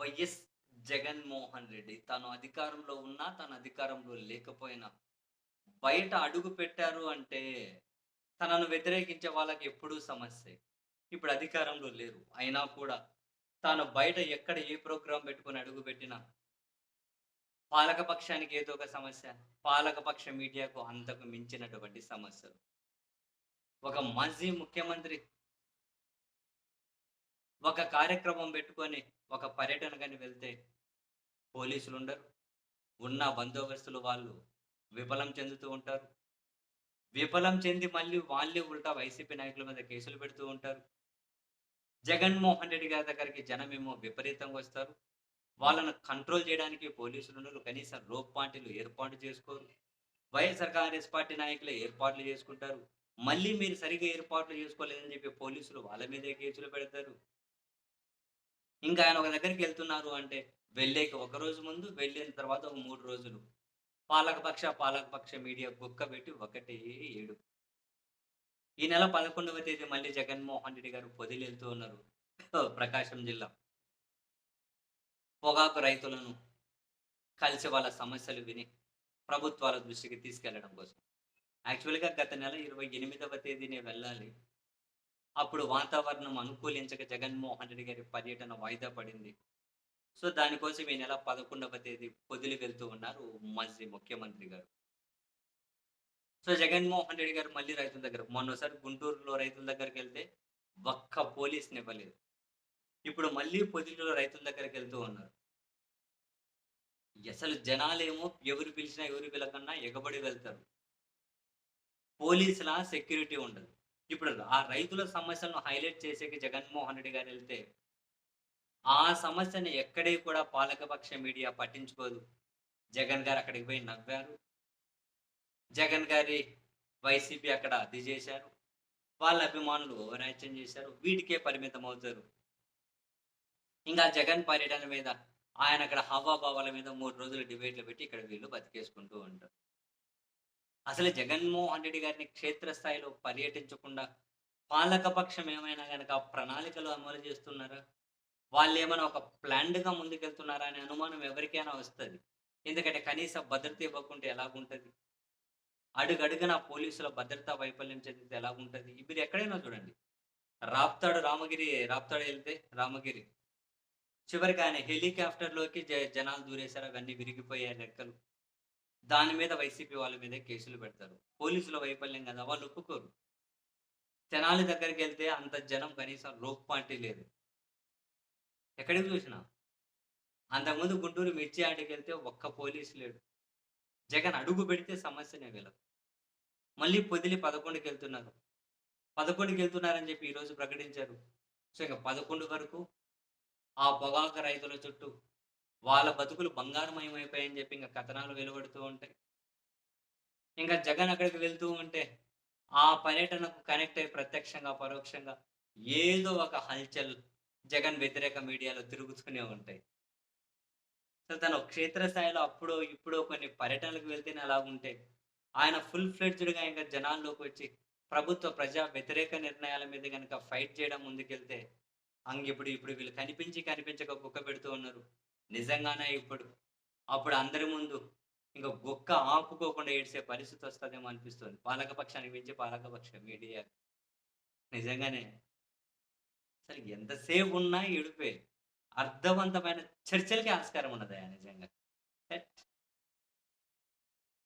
YS Jaganmohan Reddy తను అధికారంలో ఉన్నా తన అధికారంలో లేకపోయినా బయట అడుగు పెట్టారు అంటే తనను వ్యతిరేకించే వాళ్ళకి ఎప్పుడూ సమస్య. ఇప్పుడు అధికారంలో లేరు. అయినా కూడా తాను బయట ఎక్కడ ఏ ప్రోగ్రాం పెట్టుకొని అడుగు పెట్టినా పాలకపక్షానికి ఏదో ఒక సమస్య పాలకపక్ష మీడియాకు అంతకు మించినటువంటి సమస్యలు. ఒక మాజీ ముఖ్యమంత్రి ఒక కార్యక్రమం పెట్టుకొని ఒక పర్యటన కానీ వెళ్తే పోలీసులు ఉండరు ఉన్న బందోబస్తులు వాళ్ళు విఫలం చెందుతూ ఉంటారు. విఫలం చెంది మళ్ళీ వాళ్ళే ఉల్టా వైసీపీ నాయకుల మీద కేసులు పెడుతూ ఉంటారు. జగన్మోహన్ రెడ్డి గారి దగ్గరికి జనమేమో విపరీతంగా వస్తారు. వాళ్ళను కంట్రోల్ చేయడానికి పోలీసులు ఉండరు కనీసం రోప్ పార్టీలు ఏర్పాటు చేసుకోరు. వైఎస్ఆర్ కాంగ్రెస్ పార్టీ నాయకులు ఏర్పాట్లు చేసుకుంటారు. మళ్ళీ మీరు సరిగా ఏర్పాట్లు చేసుకోలేదని చెప్పి పోలీసులు వాళ్ళ మీదే కేసులు పెడతారు. ఇంకా ఆయన ఒక దగ్గరికి వెళ్తున్నారు అంటే వెళ్ళేకి ఒక రోజు ముందు వెళ్ళిన తర్వాత ఒక మూడు రోజులు. పాలకపక్ష పాలకపక్ష మీడియా గుక్క పెట్టి ఒకటి ఏడు. ఈ నెల పదకొండవ తేదీ మళ్ళీ జగన్మోహన్ రెడ్డి గారు పొదిలి వెళ్తూ ఉన్నారు. ప్రకాశం జిల్లా. పొగాకు రైతులను కలిసి వాళ్ళ సమస్యలు విని ప్రభుత్వాల దృష్టికి తీసుకెళ్ళడం కోసం. యాక్చువల్గా గత నెల ఇరవై ఎనిమిదవ తేదీనే వెళ్ళాలి. అప్పుడు వాతావరణం అనుకూలించక జగన్మోహన్ రెడ్డి గారి పర్యటన వాయిదా పడింది. సో దానికోసం ఈ నెల పదకొండవ తేదీ పొదిలి వెళ్తూ ఉన్నారు మాజీ ముఖ్యమంత్రి గారు. సో జగన్మోహన్ రెడ్డి గారు మళ్ళీ రైతుల దగ్గర మొన్నసారి గుంటూరులో రైతుల దగ్గరికి వెళ్తే ఒక్క పోలీస్ని ఇవ్వలేదు. ఇప్పుడు మళ్ళీ పొదిలిలో రైతుల దగ్గరికి వెళ్తూ ఉన్నారు. అసలు జనాలేమో ఎవరు పిలిచినా ఎవరు పిలకన్నా ఎగబడి వెళ్తారు. పోలీసుల సెక్యూరిటీ ఉండదు. ఇప్పుడు ఆ రైతుల సమస్యలను హైలైట్ చేసేకి జగన్మోహన్ రెడ్డి గారు వెళ్తే ఆ సమస్యని ఎక్కడే కూడా పాలకపక్ష మీడియా పట్టించుకోదు. జగన్ గారు అక్కడికి పోయి నవ్వారు. జగన్ గారి వైసీపీ అక్కడ అది చేశారు వాళ్ళ అభిమానులు ఓవరాక్షన్ చేశారు. వీటికే పరిమితం అవుతారు ఇంకా జగన్ పర్యటన మీద ఆయన అక్కడ హావాభావాల మీద మూడు రోజులు డిబేట్లు పెట్టి ఇక్కడ వీళ్ళు బతికేసుకుంటూ ఉంటారు. అసలు జగన్మోహన్ రెడ్డి గారిని క్షేత్రస్థాయిలో పర్యటించకుండా పాలకపక్షం ఏమైనా కనుక ప్రణాళికలు అమలు చేస్తున్నారా? వాళ్ళు ఏమైనా ఒక ప్లాన్డ్గా ముందుకెళ్తున్నారా అనే అనుమానం ఎవరికైనా వస్తుంది? ఎందుకంటే కనీస భద్రత ఇవ్వకుంటే ఎలాగుంటుంది? అడుగడుగున పోలీసుల భద్రతా వైఫల్యం చెందితే ఎలాగుంటుంది? మీరు ఎక్కడైనా చూడండి. రాప్తాడు రామగిరి రాప్తాడు వెళ్తే రామగిరి. చివరికి ఆయన హెలికాప్టర్లోకి జ జనాలు దూరేశారు. అవన్నీ విరిగిపోయాయి రెక్కలు దాని మీద వైసీపీ వాళ్ళ మీద కేసులు పెడతారు. పోలీసుల వైఫల్యం కదా వాళ్ళు ఒప్పుకోరు. జనాల దగ్గరికి వెళ్తే అంత జనం కనీసం రోప్ పార్టీ లేదు. ఎక్కడికి చూసినా? అంతకుముందు గుంటూరు మిర్చి ఆడికి వెళ్తే ఒక్క పోలీసు లేడు. జగన్ అడుగు పెడితే సమస్యనే వీళ్ళకు. మళ్ళీ పొదిలి పదకొండుకి వెళ్తున్నారు. పదకొండుకి వెళ్తున్నారని చెప్పి ఈరోజు ప్రకటించారు. సో ఇంకా పదకొండు వరకు ఆ పొగాకు రైతుల చుట్టూ వాళ్ళ బతుకులు బంగారమయం అయిపోయాయని చెప్పి ఇంకా కథనాలు వెలువడుతూ ఉంటాయి. ఇంకా జగన్ అక్కడికి వెళ్తూ ఉంటే ఆ పర్యటనకు కనెక్ట్ అయ్యి ప్రత్యక్షంగా పరోక్షంగా ఏదో ఒక హల్చల్ జగన్ వ్యతిరేక మీడియాలో తిరుగుతూనే ఉంటాయి. సో తను క్షేత్రస్థాయిలో అప్పుడు ఇప్పుడు కొన్ని పర్యటనలకు వెళ్తేనే అలా ఉంటే ఆయన ఫుల్ ఫ్లెడ్జ్డ్గా ఇంకా జనాల్లోకి వచ్చి ప్రభుత్వ ప్రజా వ్యతిరేక నిర్ణయాల మీద కనుక ఫైట్ చేయడం ముందుకెళ్తే అంగ ఇప్పుడు ఇప్పుడు వీళ్ళు కనిపించి కనిపించక కుక్క పెడుతూ ఉన్నారు. నిజంగానే ఇప్పుడు అప్పుడు అందరి ముందు ఇంకా ఒక్క ఆపుకోకుండా ఏడ్చే పరిస్థితి వస్తుందేమో అనిపిస్తుంది. పాలకపక్షానికి మించి పాలకపక్ష మీడియా. నిజంగానే. అసలు ఎంతసేపు ఉన్నా ఏడిపోయి అర్థవంతమైన చర్చలకి ఆస్కారం ఉన్నదా నిజంగా.